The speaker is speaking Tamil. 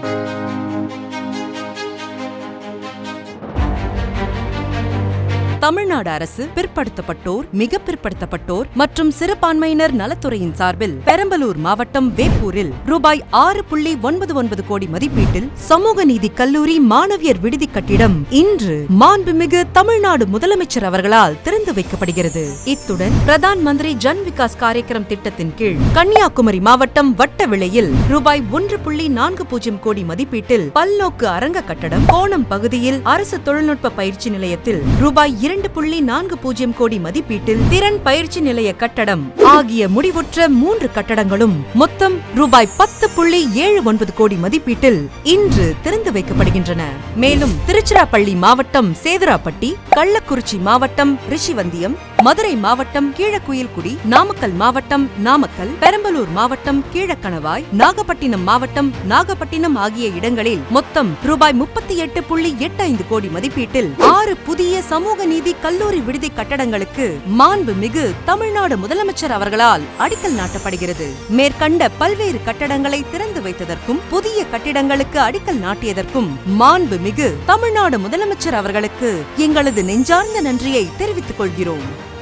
Thank you. தமிழ்நாடு அரசு பிற்படுத்தப்பட்டோர் மிக பிற்படுத்தப்பட்டோர் மற்றும் சிறுபான்மையினர் நலத்துறையின் சார்பில் பெரம்பலூர் மாவட்டம் வேப்பூரில் ரூபாய் ஆறு புள்ளி ஒன்பது ஒன்பது கோடி மதிப்பீட்டில் சமூக நீதி கல்லூரி மாணவியர் விடுதி கட்டிடம் இன்று மாண்புமிகு தமிழ்நாடு முதலமைச்சர் அவர்களால் திறந்து வைக்கப்படுகிறது. இத்துடன் பிரதான் மந்திரி ஜன் விகாஸ் காரியக்கிரம் திட்டத்தின் கீழ் கன்னியாகுமரி மாவட்டம் வட்டவிளையில் ரூபாய் ஒன்று புள்ளி நான்கு பூஜ்ஜியம் கோடி மதிப்பீட்டில் பல்நோக்கு அரங்க கட்டடம் கோணம் பகுதியில் அரசு தொழில்நுட்ப பயிற்சி நிலையத்தில் ரூபாய் இரண்டு புள்ளி நான்கு பூஜ்ஜியம் கோடி மதிப்பீட்டில் திறன் பயிற்சி நிலைய கட்டடம். ஆகிய முடிவுற்ற மூன்று கட்டடங்களும் மொத்தம் ரூபாய் பத்து புள்ளி ஏழு ஒன்பது கோடி மதிப்பீட்டில் இன்று திறந்து வைக்கப்படுகின்றன. மேலும் திருச்சிராப்பள்ளி மாவட்டம் சேதுராப்பட்டி கள்ளக்குறிச்சி மாவட்டம் ரிஷிவந்தியம் மதுரை மாவட்டம் கீழக்குயில்குடி நாமக்கல் மாவட்டம் நாமக்கல் பெரம்பலூர் மாவட்டம் கீழக்கணவாய் நாகப்பட்டினம் மாவட்டம் நாகப்பட்டினம் ஆகிய இடங்களில் மொத்தம் ரூபாய் முப்பத்தி எட்டு புள்ளி எட்டு ஐந்து கோடி மதிப்பீட்டில் ஆறு புதிய சமூக நீர் நீதி கல்லூரி விடுதி கட்டடங்களுக்கு மாண்பு மிகு தமிழ்நாடு முதலமைச்சர் அவர்களால் அடிக்கல் நாட்டப்படுகிறது. மேற்கண்ட பல்வேறு கட்டடங்களை திறந்து வைத்ததற்கும் புதிய கட்டிடங்களுக்கு அடிக்கல் நாட்டியதற்கும் மாண்பு மிகு தமிழ்நாடு முதலமைச்சர் அவர்களுக்கு எங்களது நெஞ்சார்ந்த நன்றியை தெரிவித்துக் கொள்கிறோம்.